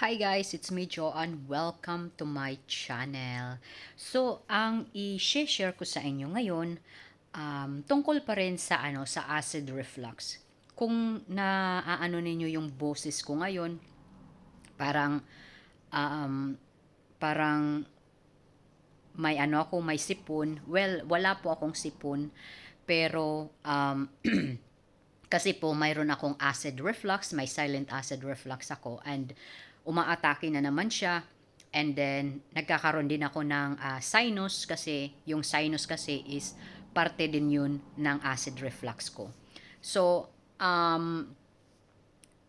Hi guys, it's me Joanne. Welcome to my channel. So, ang i-share ko sa inyo ngayon um, tungkol pa rin sa ano sa acid reflux. Kung naaano ninyo yung boses ko ngayon, parang um, parang may ano ako, may sipon. Well, wala po akong sipon, pero um, kasi po mayroon akong acid reflux, may silent acid reflux ako and umaatake na naman siya. And then, nagkakaroon din ako ng uh, sinus kasi yung sinus kasi is parte din yun ng acid reflux ko. So, um,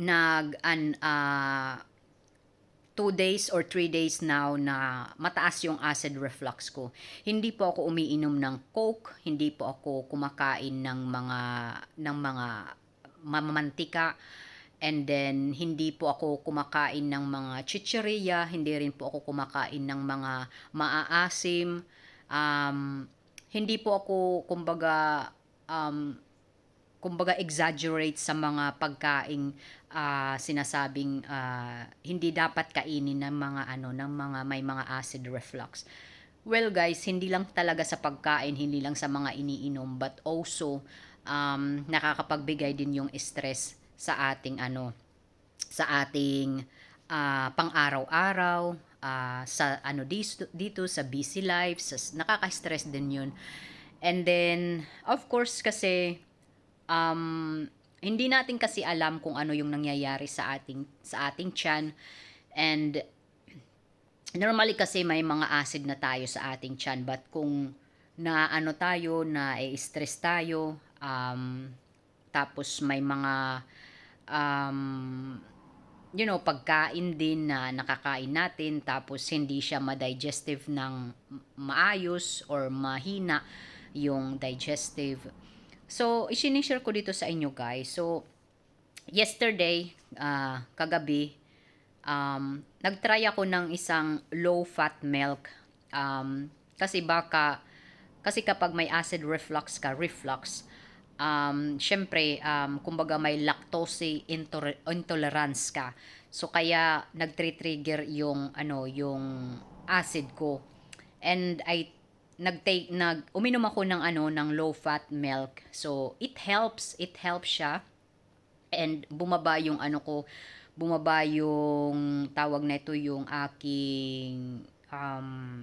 nag, an, uh, two days or three days now na mataas yung acid reflux ko. Hindi po ako umiinom ng Coke, hindi po ako kumakain ng mga ng mga mamamantika And then, hindi po ako kumakain ng mga chicheria, hindi rin po ako kumakain ng mga maaasim. Um, hindi po ako, kumbaga, um, kumbaga exaggerate sa mga pagkaing uh, sinasabing uh, hindi dapat kainin ng mga ano ng mga may mga acid reflux. Well guys, hindi lang talaga sa pagkain, hindi lang sa mga iniinom but also um, nakakapagbigay din yung stress sa ating ano sa ating uh, pang-araw-araw uh, sa ano dito, dito sa busy life sa, nakaka-stress din yun. And then of course kasi um, hindi natin kasi alam kung ano yung nangyayari sa ating sa ating tiyan. And normally kasi may mga acid na tayo sa ating tiyan but kung na ano tayo na i-stress tayo um, tapos may mga um, you know, pagkain din na nakakain natin tapos hindi siya ma-digestive ng maayos or mahina yung digestive. So, isinishare ko dito sa inyo guys. So, yesterday, uh, kagabi, um, nagtry ako ng isang low-fat milk. Um, kasi baka, kasi kapag may acid reflux ka, reflux, um, syempre, um, kumbaga may lactose intolerance ka. So, kaya nagtre-trigger yung, ano, yung acid ko. And I nagtake nag uminom ako ng ano ng low fat milk. So it helps, it helps siya. And bumaba yung ano ko, bumaba yung tawag na ito yung aking um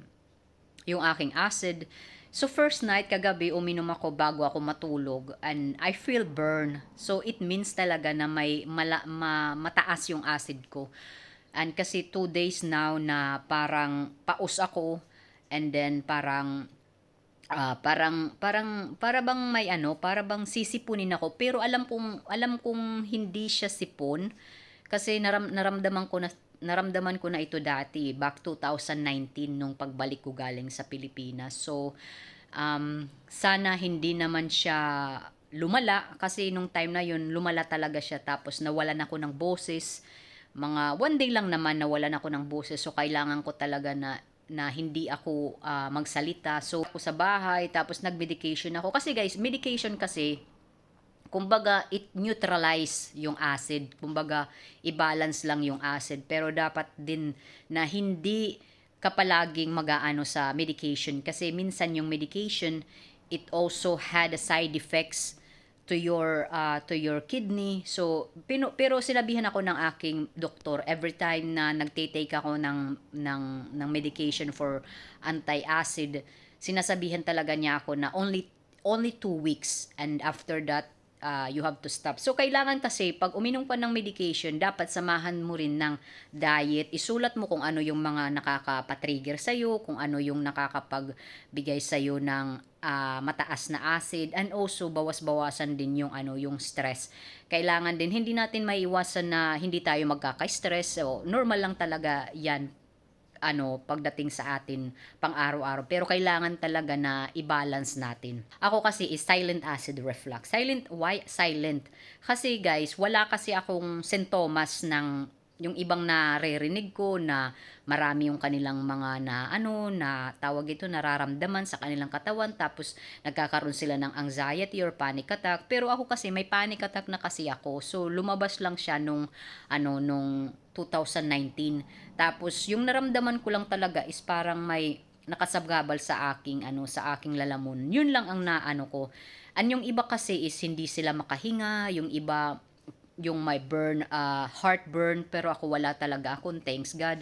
yung aking acid So first night kagabi uminom ako bago ako matulog and I feel burn. So it means talaga na may mala, ma, mataas yung acid ko. And kasi two days now na parang paus ako and then parang uh, parang parang para bang may ano, para bang sisipunin ako pero alam kong alam kong hindi siya sipon kasi naram, naramdaman ko na naramdaman ko na ito dati, back 2019 nung pagbalik ko galing sa Pilipinas. So, um, sana hindi naman siya lumala kasi nung time na yun lumala talaga siya. Tapos nawalan ako ng boses. Mga one day lang naman nawalan ako ng boses. So kailangan ko talaga na na hindi ako uh, magsalita. So ako sa bahay tapos nag-medication ako. Kasi guys medication kasi kumbaga it neutralize yung acid. Kumbaga i-balance lang yung acid. Pero dapat din na hindi ka palaging mag-aano sa medication. Kasi minsan yung medication it also had a side effects to your uh, to your kidney. So pino, pero sinabihan ako ng aking doktor every time na nagte-take ako ng ng ng medication for anti-acid sinasabihan talaga niya ako na only only two weeks. And after that uh, you have to stop. So, kailangan kasi, pag uminom ka ng medication, dapat samahan mo rin ng diet. Isulat mo kung ano yung mga nakakapatrigger sa'yo, kung ano yung nakakapagbigay sa'yo ng uh, mataas na acid, and also, bawas-bawasan din yung, ano, yung stress. Kailangan din, hindi natin maiwasan na hindi tayo magkaka-stress. So, normal lang talaga yan ano pagdating sa atin pang araw-araw pero kailangan talaga na i-balance natin. Ako kasi is silent acid reflux. Silent why silent? Kasi guys wala kasi akong sintomas ng yung ibang naririnig ko na marami yung kanilang mga na ano na tawag ito nararamdaman sa kanilang katawan. Tapos nagkakaroon sila ng anxiety or panic attack. Pero ako kasi may panic attack na kasi ako. So lumabas lang siya nung ano nung 2019 tapos yung naramdaman ko lang talaga is parang may nakasabgabal sa aking ano sa aking lalamun yun lang ang naano ko. An yung iba kasi is hindi sila makahinga yung iba yung may burn, uh, heartburn, pero ako wala talaga akong, thanks God.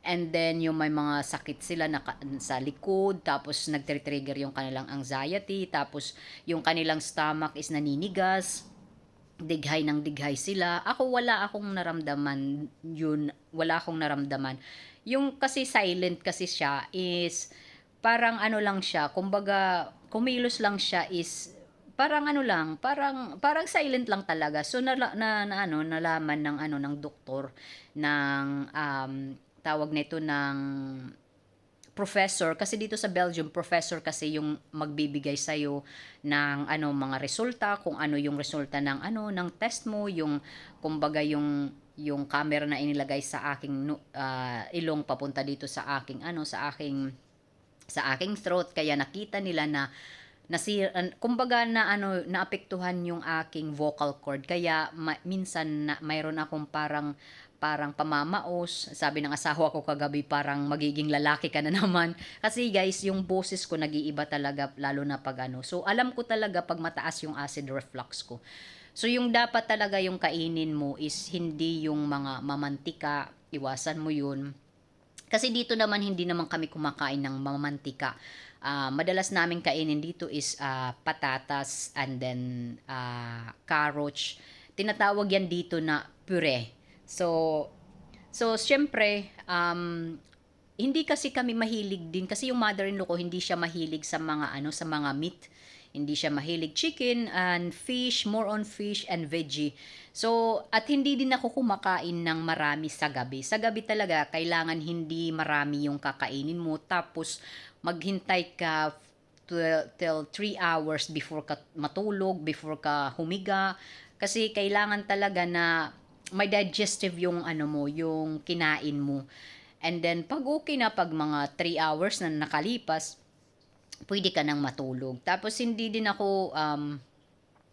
And then, yung may mga sakit sila na sa likod, tapos nagtre-trigger yung kanilang anxiety, tapos yung kanilang stomach is naninigas, dighay ng dighay sila. Ako wala akong naramdaman yun, wala akong naramdaman. Yung kasi silent kasi siya is parang ano lang siya, kumbaga kumilos lang siya is parang ano lang, parang parang silent lang talaga. So na, na, na ano nalaman ng ano ng doktor ng um, tawag nito ng professor kasi dito sa Belgium professor kasi yung magbibigay sa iyo ng ano mga resulta kung ano yung resulta ng ano ng test mo yung kumbaga yung yung camera na inilagay sa aking uh, ilong papunta dito sa aking ano sa aking sa aking throat. Kaya nakita nila na nasir uh, kumbaga na ano naapektuhan yung aking vocal cord. Kaya ma, minsan na, mayroon akong parang parang pamamaos. Sabi ng asawa ko kagabi parang magiging lalaki ka na naman. Kasi guys yung boses ko nag-iiba talaga lalo na pag ano. So alam ko talaga pag mataas yung acid reflux ko. So yung dapat talaga yung kainin mo is hindi yung mga mamantika. Iwasan mo yun. Kasi dito naman hindi naman kami kumakain ng mamantika. Uh, madalas namin kainin dito is uh, patatas and then uh, carrots. Tinatawag yan dito na puree. So, so syempre, um, hindi kasi kami mahilig din kasi yung mother-in-law ko hindi siya mahilig sa mga ano sa mga meat hindi siya mahilig chicken and fish, more on fish and veggie. So, at hindi din ako kumakain ng marami sa gabi. Sa gabi talaga, kailangan hindi marami yung kakainin mo. Tapos, maghintay ka till 3 hours before ka matulog, before ka humiga. Kasi kailangan talaga na may digestive yung ano mo, yung kinain mo. And then, pag okay na, pag mga 3 hours na nakalipas, pwede ka nang matulog. Tapos hindi din ako um,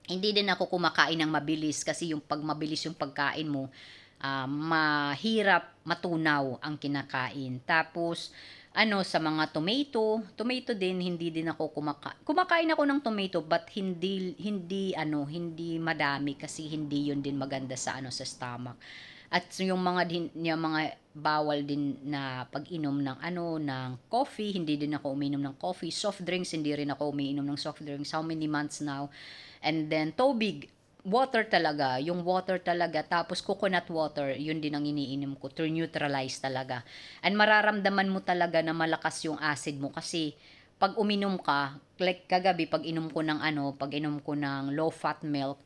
hindi din ako kumakain ng mabilis kasi yung pag mabilis yung pagkain mo, uh, mahirap matunaw ang kinakain. Tapos ano sa mga tomato, tomato din hindi din ako kumakain. Kumakain ako ng tomato but hindi hindi ano, hindi madami kasi hindi yun din maganda sa ano sa stomach. At yung mga yung mga bawal din na pag-inom ng ano ng coffee, hindi din ako uminom ng coffee, soft drinks hindi rin ako umiinom ng soft drinks. How many months now? And then tubig, water talaga, yung water talaga, tapos coconut water, yun din ang iniinom ko to neutralize talaga. And mararamdaman mo talaga na malakas yung acid mo kasi pag uminom ka, like kagabi pag inom ko ng ano, pag inom ko ng low fat milk,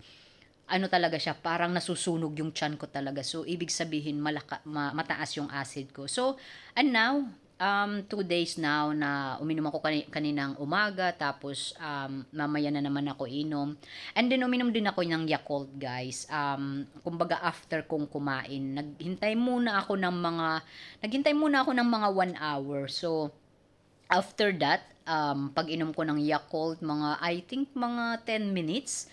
ano talaga siya, parang nasusunog yung chan ko talaga. So, ibig sabihin, malaka, ma, mataas yung acid ko. So, and now, um, two days now na uminom ako kaninang umaga, tapos um, mamaya na naman ako inom. And then, uminom din ako ng Yakult, guys. Um, kumbaga, after kong kumain, naghintay muna ako ng mga, naghintay muna ako ng mga one hour. So, after that, um, pag inom ko ng Yakult, mga, I think, mga 10 minutes,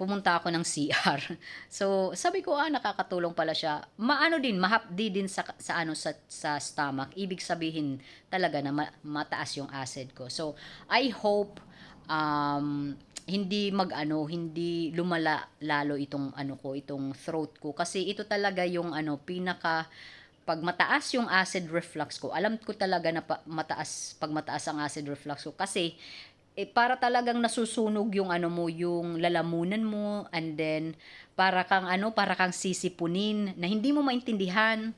pumunta ako ng CR. So, sabi ko, ah, nakakatulong pala siya. Maano din, mahapdi din sa, sa, ano, sa, sa stomach. Ibig sabihin talaga na ma, mataas yung acid ko. So, I hope um, hindi mag-ano, hindi lumala lalo itong ano ko, itong throat ko. Kasi ito talaga yung ano, pinaka pag mataas yung acid reflux ko, alam ko talaga na pa, mataas, pag mataas ang acid reflux ko kasi eh, para talagang nasusunog yung ano mo, yung lalamunan mo and then para kang ano, para kang sisipunin na hindi mo maintindihan.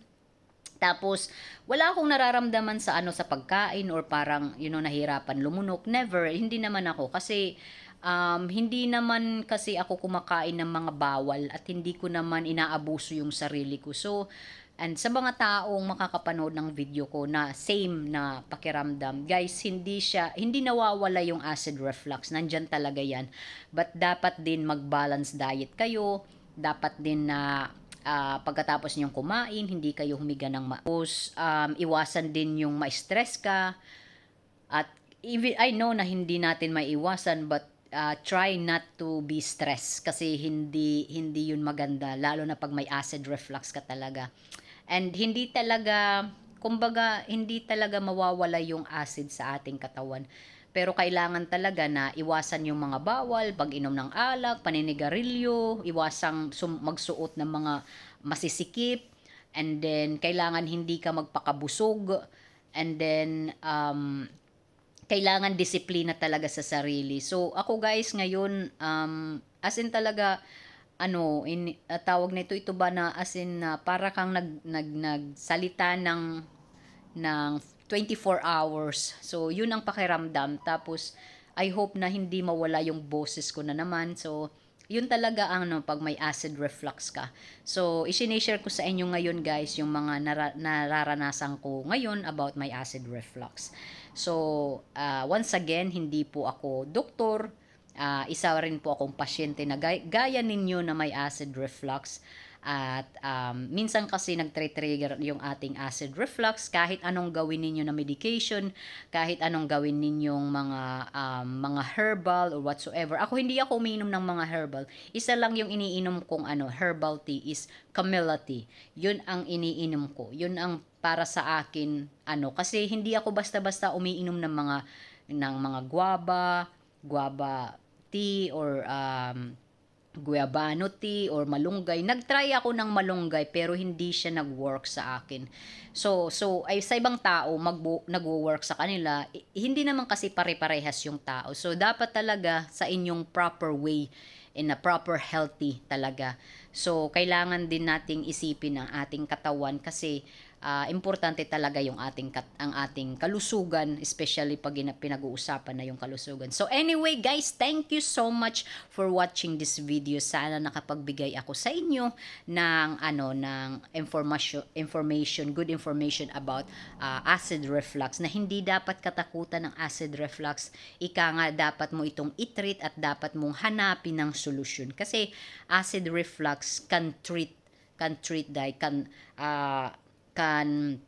Tapos wala akong nararamdaman sa ano sa pagkain or parang you know nahirapan lumunok. Never, hindi naman ako kasi um, hindi naman kasi ako kumakain ng mga bawal at hindi ko naman inaabuso yung sarili ko. So And sa mga taong makakapanood ng video ko na same na pakiramdam, guys, hindi siya, hindi nawawala yung acid reflux. Nandyan talaga yan. But dapat din mag-balance diet kayo. Dapat din na ah, pagkatapos niyong kumain, hindi kayo humiga ng maus. Um, iwasan din yung ma-stress ka. At even, I know na hindi natin maiwasan but uh, try not to be stressed kasi hindi hindi yun maganda lalo na pag may acid reflux ka talaga. And hindi talaga kumbaga hindi talaga mawawala yung acid sa ating katawan. Pero kailangan talaga na iwasan yung mga bawal, pag-inom ng alak, paninigarilyo, iwasang sum- magsuot ng mga masisikip, and then kailangan hindi ka magpakabusog, and then um, kailangan disiplina talaga sa sarili. So, ako guys, ngayon, um, as in talaga, ano, in, uh, tawag nito, ito ba na, as in, na para kang nag, nag, nagsalita ng, ng 24 hours. So, yun ang pakiramdam. Tapos, I hope na hindi mawala yung boses ko na naman. So, yun talaga ang ano, pag may acid reflux ka. So, isinashare ko sa inyo ngayon guys yung mga nara- nararanasan ko ngayon about my acid reflux. So, uh, once again, hindi po ako doktor. Uh, isa rin po akong pasyente na gaya, gaya ninyo na may acid reflux. At um, minsan kasi nagtre-trigger yung ating acid reflux kahit anong gawin ninyo na medication, kahit anong gawin ninyong mga um, mga herbal or whatsoever. Ako hindi ako umiinom ng mga herbal. Isa lang yung iniinom kong ano, herbal tea is Camilla tea. Yun ang iniinom ko. Yun ang para sa akin ano kasi hindi ako basta-basta umiinom ng mga ng mga guava, guava tea or um, guayabano tea or malunggay. Nagtry ako ng malunggay pero hindi siya nag-work sa akin. So, so ay sa ibang tao magbo, nagwo-work sa kanila, eh, hindi naman kasi pare-parehas yung tao. So, dapat talaga sa inyong proper way in a proper healthy talaga. So, kailangan din nating isipin ang ating katawan kasi uh, importante talaga yung ating kat, ang ating kalusugan, especially pag ina, pinag-uusapan na yung kalusugan. So anyway, guys, thank you so much for watching this video. Sana nakapagbigay ako sa inyo ng ano ng information information, good information about uh, acid reflux na hindi dapat katakutan ng acid reflux. Ika nga dapat mo itong i-treat at dapat mong hanapin ng solusyon kasi acid reflux can treat can treat die can uh, can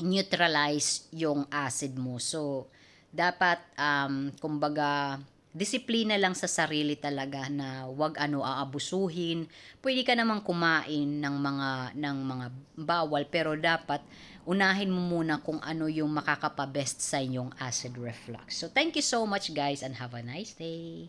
neutralize yung acid mo. So, dapat, um, kumbaga, disiplina lang sa sarili talaga na wag ano aabusuhin. Pwede ka namang kumain ng mga ng mga bawal pero dapat unahin mo muna kung ano yung makakapabest sa inyong acid reflux. So thank you so much guys and have a nice day.